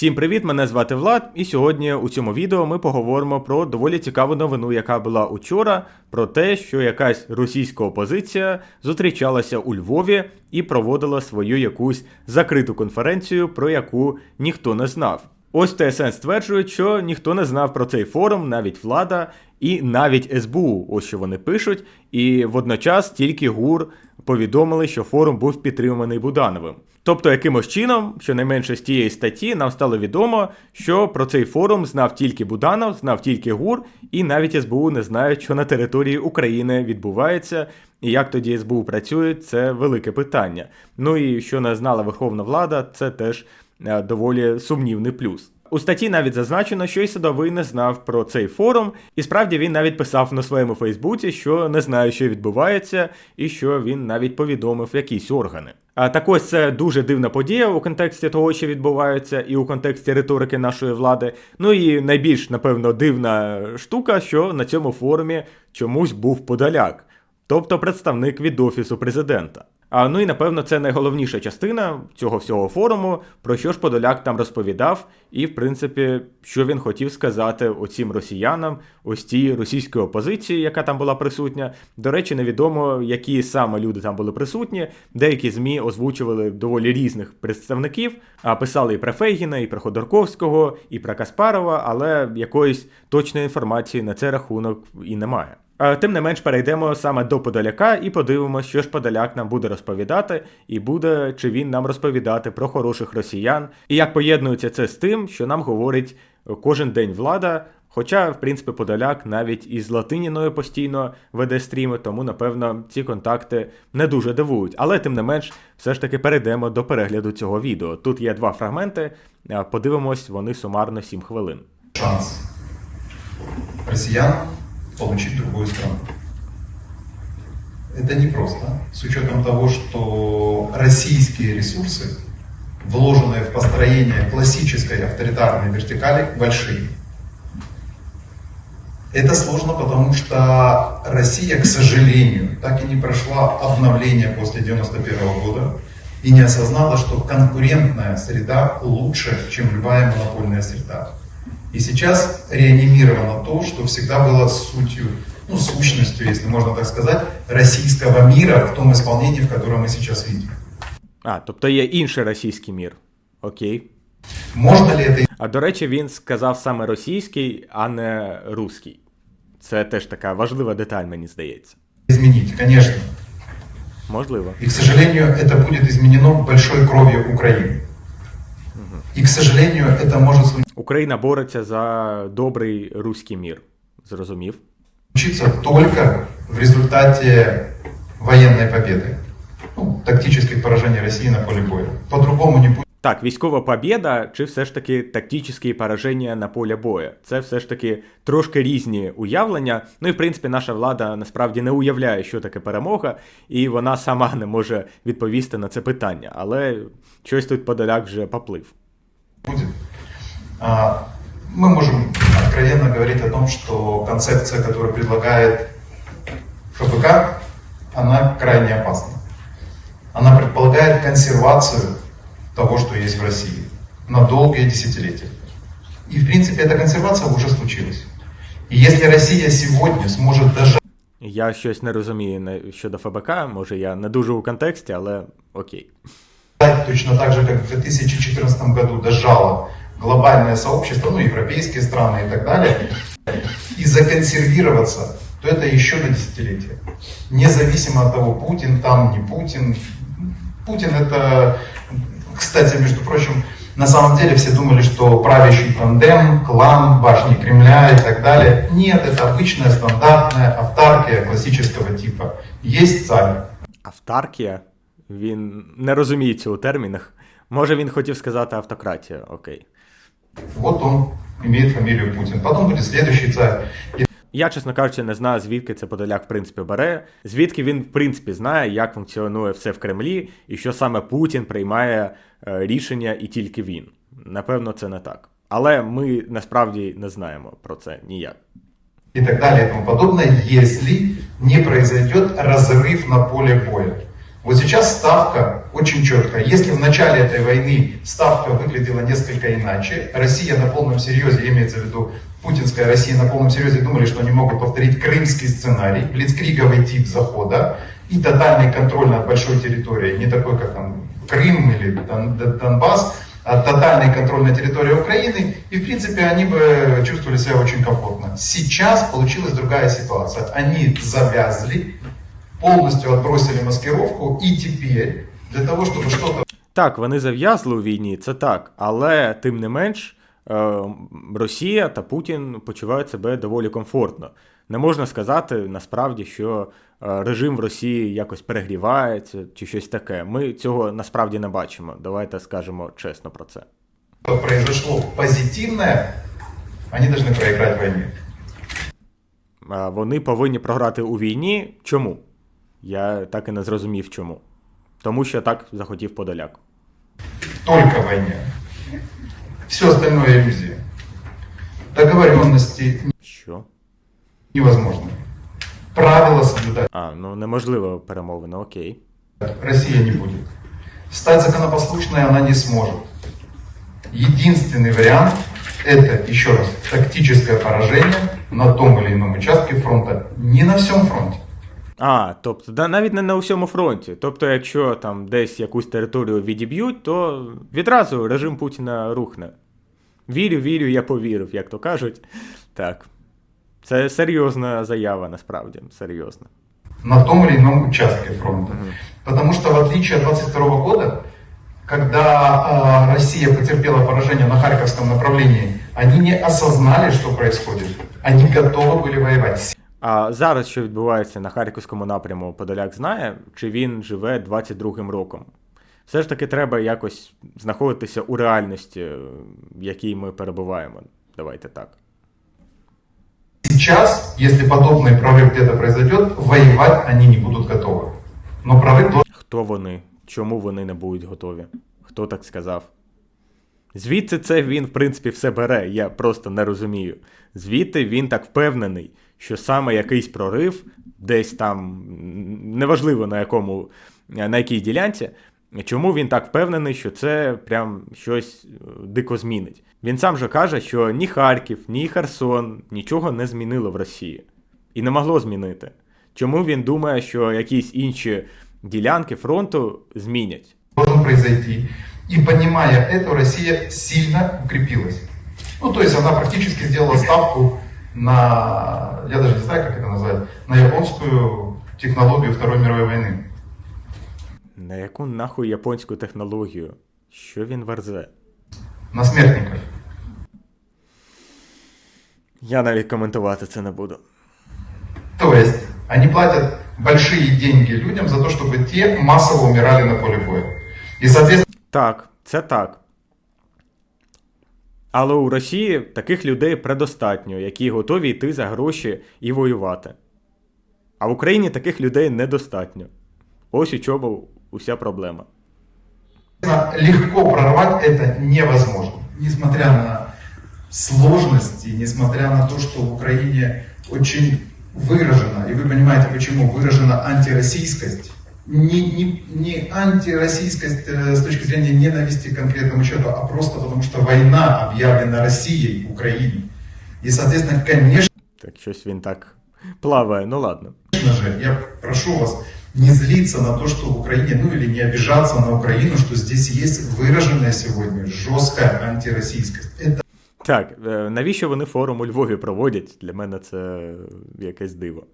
Всім привіт! Мене звати Влад, і сьогодні у цьому відео ми поговоримо про доволі цікаву новину, яка була учора, про те, що якась російська опозиція зустрічалася у Львові і проводила свою якусь закриту конференцію, про яку ніхто не знав. Ось ТСН стверджують, що ніхто не знав про цей форум, навіть влада і навіть СБУ. Ось що вони пишуть. І водночас тільки ГУР повідомили, що форум був підтриманий Будановим. Тобто, якимось чином, щонайменше з тієї статті, нам стало відомо, що про цей форум знав тільки Буданов, знав тільки ГУР, і навіть СБУ не знають, що на території України відбувається. І як тоді СБУ працює, це велике питання. Ну і що не знала Верховна Влада, це теж е, доволі сумнівний плюс. У статті навіть зазначено, що і садовий не знав про цей форум, і справді він навіть писав на своєму Фейсбуці, що не знає, що відбувається, і що він навіть повідомив якісь органи. А так ось це дуже дивна подія у контексті того, що відбувається, і у контексті риторики нашої влади. Ну і найбільш, напевно, дивна штука, що на цьому форумі чомусь був Подоляк, тобто представник від офісу президента. А ну і напевно це найголовніша частина цього всього форуму, про що ж Подоляк там розповідав, і в принципі, що він хотів сказати оцім росіянам, ось тій російській опозиції, яка там була присутня. До речі, невідомо, які саме люди там були присутні. Деякі змі озвучували доволі різних представників, а писали і про Фейгіна, і про Ходорковського, і про Каспарова, але якоїсь точної інформації на цей рахунок і немає. Тим не менш перейдемо саме до Подоляка і подивимося, що ж Подоляк нам буде розповідати, і буде чи він нам розповідати про хороших росіян, і як поєднується це з тим, що нам говорить кожен день влада. Хоча, в принципі, Подоляк навіть із Латиніною постійно веде стріми, тому напевно ці контакти не дуже дивують. Але тим не менш, все ж таки перейдемо до перегляду цього відео. Тут є два фрагменти. Подивимось, вони сумарно 7 хвилин. шанс россиян получить другую страну. Это непросто, с учетом того, что российские ресурсы, вложенные в построение классической авторитарной вертикали, большие. Это сложно, потому что Россия, к сожалению, так и не прошла обновление после 1991 года и не осознала, что конкурентная среда лучше, чем любая монопольная среда. И сейчас реанимировано то, что всегда было сутью, ну, сущностью, если можно так сказать, российского мира в том исполнении, в котором мы сейчас видим. А, тобто є інший російський мір. Окей. Можно ли это А до речі, він сказав саме російський, а не руський. Це теж така важлива деталь, мені здається. изменить? Конечно. Можливо. И, к сожалению, это будет изменено большой кровью Украины. И, к сожалению, это может Україна бореться за добрий руський мір. Зрозумів. случиться только в результате военной победы. Ну, тактических поражений России на поле боя. По-другому не будет. Так, військова побєда чи все ж таки тактичні пораження на полі бою. Це все ж таки трошки різні уявлення. Ну і в принципі наша влада насправді не уявляє, що таке перемога, і вона сама не може відповісти на це питання. Але щось тут Подоляк вже поплив. будет. А, Мы можем откровенно говорить о том, что концепция, которую предлагает ФБК, она крайне опасна. Она предполагает консервацию того, что есть в России на долгие десятилетия. И, в принципе, эта консервация уже случилась. И если Россия сегодня сможет даже Я щось не розумію на- щодо ФБК, може я не дуже у контексті, але окей. точно так же, как в 2014 году дожало глобальное сообщество, ну, европейские страны и так далее, и законсервироваться, то это еще на десятилетие. Независимо от того, Путин там, не Путин. Путин это, кстати, между прочим, на самом деле все думали, что правящий тандем, клан, башни Кремля и так далее. Нет, это обычная стандартная автаркия классического типа. Есть царь, Автаркія. Він не розуміється у термінах. Може він хотів сказати автократія, окей. Вот он имеет фамилию Путин. Потом будет следующий царь. И Я, чесно кажучи, не знаю, звідки це Подоляк в принципі бере, звідки він, в принципі, знає, як функціонує все в Кремлі, і що саме Путін приймає е, рішення і тільки він. Напевно, це не так. Але ми насправді не знаємо про це ніяк. и так далее и тому подобное, если не произойдет разрыв на поле боя. Вот сейчас ставка очень четкая. Если в начале этой войны ставка выглядела несколько иначе, Россия на полном серьезе, имеется в виду путинская Россия на полном серьезе думали, что они могут повторить крымский сценарий, блицкриговый тип захода и тотальный контроль над большой территорией, не такой, как там Крым или Дон- Дон- Донбасс, а тотальный контроль на территории Украины, и в принципе они бы чувствовали себя очень комфортно. Сейчас получилась другая ситуация. Они завязли, полностью отбросили маскировку, и теперь для того, чтобы что-то Так, вони зав'язли у війні, це так, але тим не менш, е, Росія та Путін почувають себе доволі комфортно. Не можна сказати насправді, що е, режим в Росії якось перегрівається чи щось таке. Ми цього насправді не бачимо. Давайте скажемо чесно про це. произошло позитивное, они должны проиграть в войне. Е, Вони повинні програти у війні. Чому? Я так і не зрозумів чому. Тому що так захотів Подоляк. Только в войне. Все остальное иллюзия. Договоренности Що? невозможно. Правила соблюдать А, ну неможливо перемовини, окей. Россия не будет. Стать законопослушной она не сможет. Единственный вариант – это, еще раз, тактическое поражение на том или ином участке фронта. Не на всем фронте. А, тобто, да, навіть не на усьому фронті. Тобто, якщо там десь якусь територію відіб'ють, то відразу режим Путіна рухне. Вірю, вірю, я повірив, як то кажуть. Так. Це серйозна заява, насправді, серйозна. на том или ином участке фронта. Потому что в отличие от 22 года, когда э, Россия потерпела поражение на Харьковском направлении, они не осознали, что происходит. Они готовы были воевать. А зараз, що відбувається на Харківському напряму, Подоляк знає, чи він живе 22-м роком. Все ж таки треба якось знаходитися у реальності, в якій ми перебуваємо. Давайте так. Сейчас, если подобный прорыв где-то произойдет, воевать они не будут готовы. Но прорыв должен Хто вони? Чому вони не будуть готові? Хто так сказав? Звідси це він, в принципі, все бере, я просто не розумію. Звідти він так впевнений, що саме якийсь прорив, десь там, неважливо на якому, на якій ділянці, чому він так впевнений, що це прям щось е, дико змінить. Він сам же каже, що ні Харків, ні Херсон нічого не змінило в Росії. І не могло змінити. Чому він думає, що якісь інші ділянки фронту змінять? должен произойти. И понимая это, Россия сильно укрепилась. Ну, то есть она практически ставку на, я даже не знаю, как это назвать, на японскую технологию Второй мировой войны. На яку нахуй японську технологію? Що він верзе? На смертников. Я навіть коментувати це не буду. То есть они платят большие деньги людям за то, чтобы те массово умирали на поле боя. И, соответственно, Так, це так. Але у Росії таких людей предостатньо, які готові йти за гроші і воювати. А в Україні таких людей недостатньо. Ось у чому уся проблема. легко прорвать это невозможно. несмотря на сложности, несмотря на то, что в Украине очень выражена, и вы понимаете, почему выражена антироссийскость, не, не, не антироссийскость э, с точки зрения ненависти к конкретному человеку, а просто потому что война объявлена Россией в Украине. И, соответственно, конечно Так щось він так плаває, ну ладно. же, я прошу вас не злиться на то, что в Украине, ну или не обижаться на Украину, что здесь есть выраженная сегодня жесткая антироссийскость. Это Так, е, навіщо вони форум у Львові проводять? Для мене це якесь диво.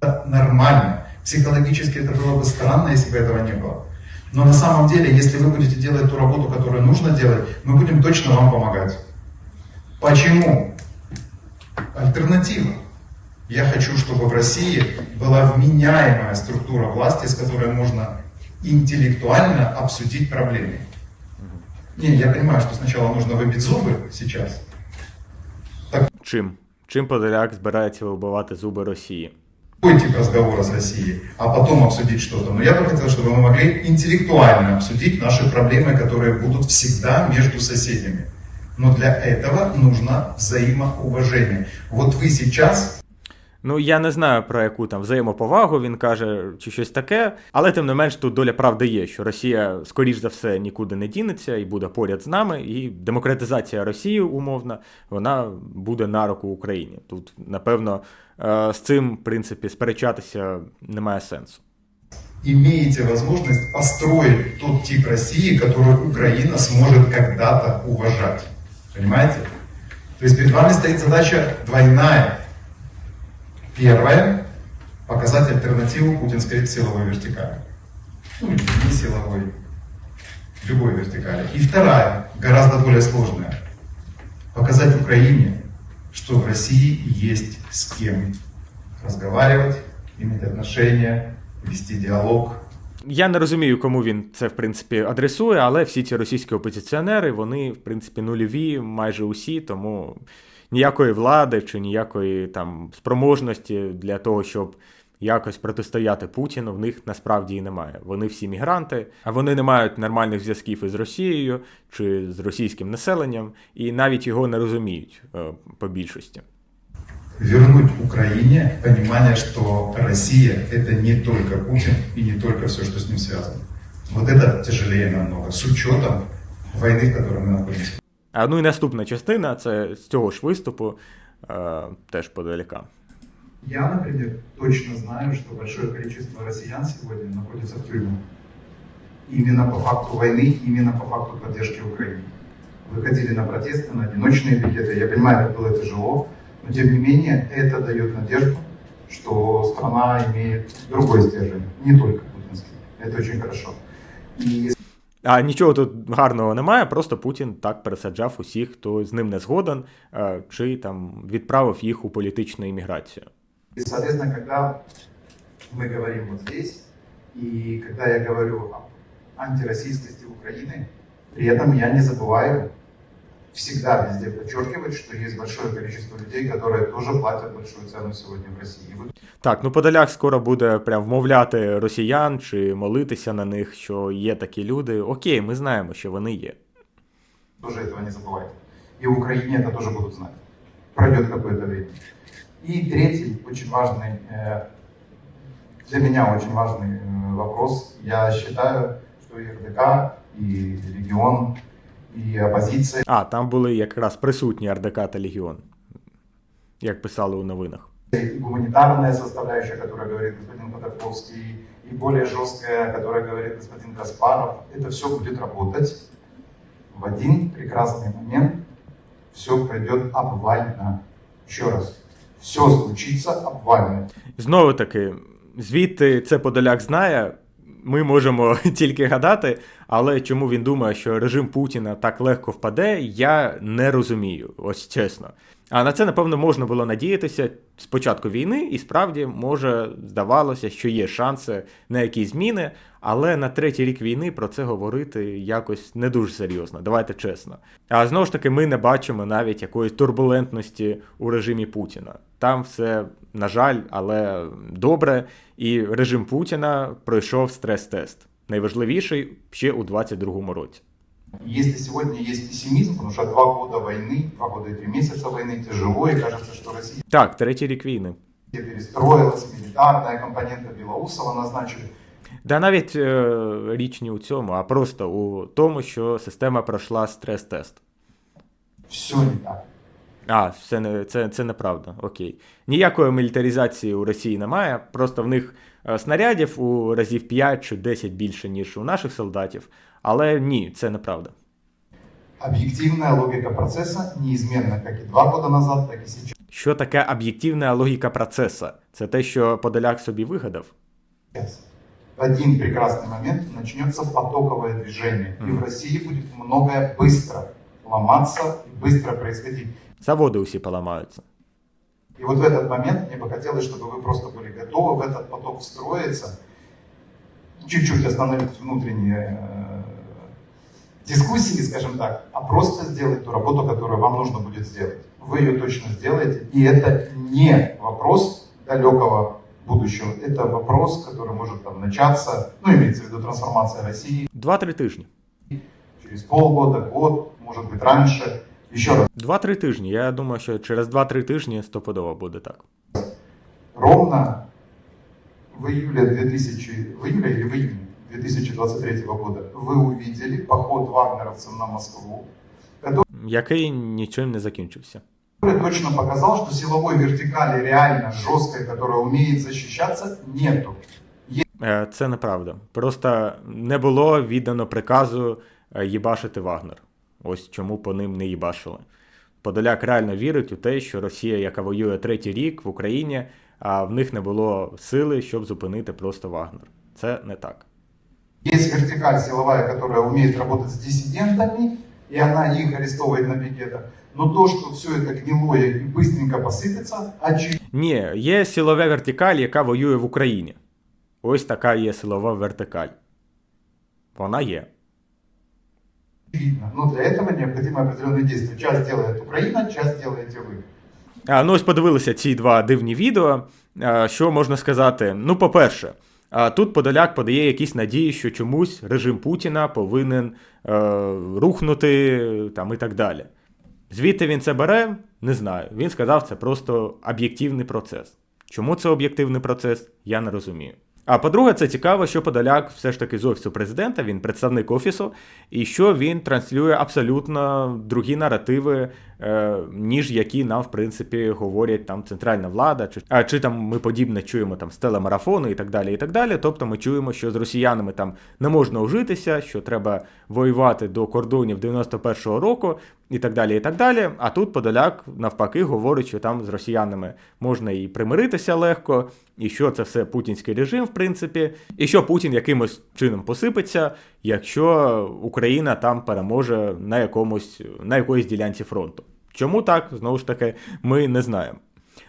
это нормально. Психологически это было бы странно, если бы этого не было. Но на самом деле, если вы будете делать ту работу, которую нужно делать, мы будем точно вам помогать. Почему? Альтернатива. Я хочу, чтобы в России была вменяемая структура власти, с которой можно интеллектуально обсудить проблемы. Не, я понимаю, что сначала нужно выбить зубы сейчас, Чим? Чим Подоляк збирається вибивати зуби Росії? Такой тип разговора с Россией, а потом обсудить что-то. Но я бы хотел, чтобы мы могли интеллектуально обсудить наши проблемы, которые будут всегда между соседями. Но для этого нужно взаимоуважение. Вот вы сейчас Ну, я не знаю про яку там взаємоповагу він каже, чи щось таке, але тим не менш тут доля правди є, що Росія, скоріш за все, нікуди не дінеться і буде поряд з нами, і демократизація Росії, умовна, вона буде на руку Україні. Тут, напевно, е, з цим, в принципі, сперечатися немає сенсу. имеете возможность построить тот тип России, который Украина сможет когда-то уважать. Понимаете? То перед вами стоит задача двойная. Первая – показать альтернативу путинской силовой вертикали. Ну, не силовой, любой вертикали. И вторая, гораздо более сложная – показать Украине, что в России есть с кем разговаривать, иметь отношения, вести діалог. Я не розумію, кому він це в принципі адресує, але всі ці російські опозиціонери, вони, в принципі, нульові, майже усі, тому ніякої влади чи ніякої там спроможності для того, щоб якось протистояти Путіну, в них насправді і немає. Вони всі мігранти, а вони не мають нормальних зв'язків із Росією чи з російським населенням, і навіть його не розуміють е, по більшості. Вернуть Украине понимание, что Россия это не только Путин и не только все, что с ним связано. Вот это тяжелее намного, с учетом войны, в которой мы находимся. А ну і наступна частина це з цього ж виступу, е, теж подалека. Я, например, точно знаю, что большое количество россиян сегодня находится в тюрьмах. Именно по факту войны, именно по факту поддержки Украины. Выходили на протесты, на одиночные пикеты. Я понимаю, как было тяжело, но тем не менее это дает надежду, что страна имеет другой стержень, не только путинский. Это очень хорошо. И А нічого тут гарного немає, просто Путін так пересаджав усіх, хто з ним не згоден, е, чи там відправив їх у політичну імміграцію. И, соответственно, когда мы говорим вот здесь, и когда я говорю о антироссийскости Украины, при этом я не забываю всегда везде подчеркивать, что есть большое количество людей, которые тоже платят большую цену сегодня в России. И вы Так, ну Подоляк скоро буде прям вмовляти росіян чи молитися на них, що є такі люди. Окей, ми знаємо, що вони є. тоже этого не забывайте. И в Украине это тоже будут знать. Пройдет какое-то время. И третий, очень важный, э, для меня очень важный э, вопрос. Я считаю, что и РДК, и регион, и оппозиция А, там були якраз присутні РДК та Легіон, як писали у новинах. и гуманитарная составляющая, которая говорит господин Ходорковский, и более жесткая, которая говорит господин Каспаров, это все будет работать. В один прекрасный момент все пройдет обвально. Еще раз, все случится обвально. Знову таки, звідти це Подоляк знає. Ми можемо тільки гадати, але чому він думає, що режим Путіна так легко впаде, я не розумію, ось чесно. А на це, напевно, можна було надіятися з початку війни, і справді, може, здавалося, що є шанси на якісь зміни, але на третій рік війни про це говорити якось не дуже серйозно, давайте чесно. А знову ж таки, ми не бачимо навіть якоїсь турбулентності у режимі Путіна. Там все, на жаль, але добре, і режим Путіна пройшов стрес-тест. Найважливіший ще у 22-му році. Если сегодня есть пессимизм, потому что два года войны, два года и три месяца войны тяжело, и кажется, что Россия Так, третій рік війни. перестроилась, милитарная компонента Белоусова назначили. Да навіть е, річ не у цьому, а просто у тому, що система пройшла стрес-тест. Все не так. А, все не, це, це неправда. Окей. Ніякої мілітаризації у Росії немає, просто в них е, снарядів у разів 5 чи 10 більше, ніж у наших солдатів. Але ні, це неправда. Объективная логика процесса неизменна как и два года назад, так и сейчас. Що таке об'єктивна логіка процесу? Це те, що Подоляк собі вигадав? В один прекрасный момент начнется потоковое движение, и в России будет многое быстро ломаться и быстро происходить. Заводи усі поламаються. И вот в этот момент мне бы хотелось, чтобы вы просто были готовы в этот поток встроиться, чуть-чуть остановить внутренние э, дискуссии, скажем так, а просто сделать ту работу, которую вам нужно будет сделать. Вы ее точно сделаете, и это не вопрос далекого будущего, это вопрос, который может там начаться, ну, имеется в виду трансформация России Два-три тижні. через полгода, год, может быть раньше. Еще раз, Два-три тижні. Я думаю, що через два-три тижні стопудово буде так. ровно в июле 2000, в июле или в июне 2023 года вы увидели поход вагнеровцев на Москву, який нічим не закінчився. точно показал, что силовой вертикали реально жесткой, которая умеет защищаться, нету. Е, Це неправда. Просто не було віддано приказу е, їбашити Вагнер. Ось чому по ним не їбашили. Подоляк реально вірить у те, що Росія, яка воює третій рік в Україні, а в них не було сили, щоб зупинити просто Вагнер. Це не так. Есть вертикаль силовая, которая умеет работать с диссидентами, и она их арестовывает на пикетах. Но то, что все это гнилое и быстренько посыпется, очевидно. Ні, є силова вертикаль, яка воює в Україні. Ось така є силова вертикаль. Вона є. Но для этого необходимы определенные действия. Часть делает Украина, часть делаете вы. А, ну ось подивилися ці два дивні відео. А, що можна сказати? Ну, по-перше, а, тут Подоляк подає якісь надії, що чомусь режим Путіна повинен е, рухнути там і так далі. Звідти він це бере, не знаю. Він сказав, це просто об'єктивний процес. Чому це об'єктивний процес, я не розумію. А по-друге, це цікаво, що Подоляк все ж таки з офісу президента, він представник офісу, і що він транслює абсолютно другі наративи, ніж які нам, в принципі, говорять там центральна влада, чи, а, чи там ми подібне чуємо там з телемарафону і так далі. і так далі. Тобто ми чуємо, що з росіянами там не можна ужитися, що треба воювати до кордонів 91-го року і так далі. і так далі. А тут Подоляк навпаки говорить, що там з росіянами можна і примиритися легко, і що це все путінський режим, в принципі, і що Путін якимось чином посипеться, якщо Україна там переможе на якомусь на якоїсь ділянці фронту. Чому так, знову ж таки, ми не знаємо.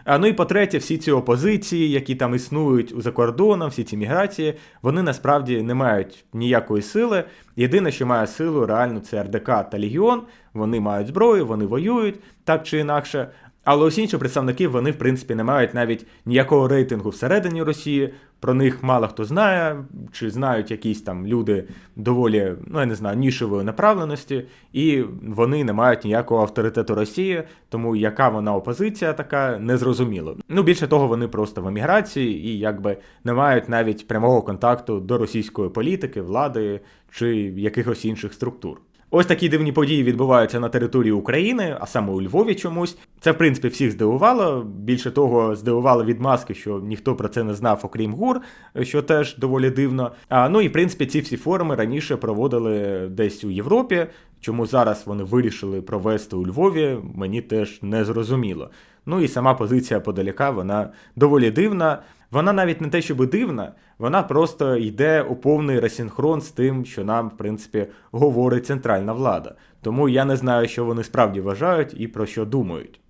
А ну і по-третє, всі ці опозиції, які там існують за кордоном, всі ці міграції, вони насправді не мають ніякої сили. Єдине, що має силу, реально, це РДК та Легіон. Вони мають зброю, вони воюють так чи інакше. Але усі інші представники вони, в принципі, не мають навіть ніякого рейтингу всередині Росії. Про них мало хто знає, чи знають якісь там люди доволі, ну я не знаю, нішевої направленості, і вони не мають ніякого авторитету Росії, тому яка вона опозиція така, незрозуміло. Ну більше того, вони просто в еміграції і якби не мають навіть прямого контакту до російської політики, влади чи якихось інших структур. Ось такі дивні події відбуваються на території України, а саме у Львові чомусь. Це, в принципі, всіх здивувало. Більше того, здивувало від маски, що ніхто про це не знав, окрім ГУР, що теж доволі дивно. А ну і в принципі ці всі форуми раніше проводили десь у Європі. Чому зараз вони вирішили провести у Львові, мені теж не зрозуміло. Ну і сама позиція подаляка, вона доволі дивна. Вона навіть не те, щоб дивна, вона просто йде у повний ресінхрон з тим, що нам, в принципі, говорить центральна влада. Тому я не знаю, що вони справді вважають і про що думають.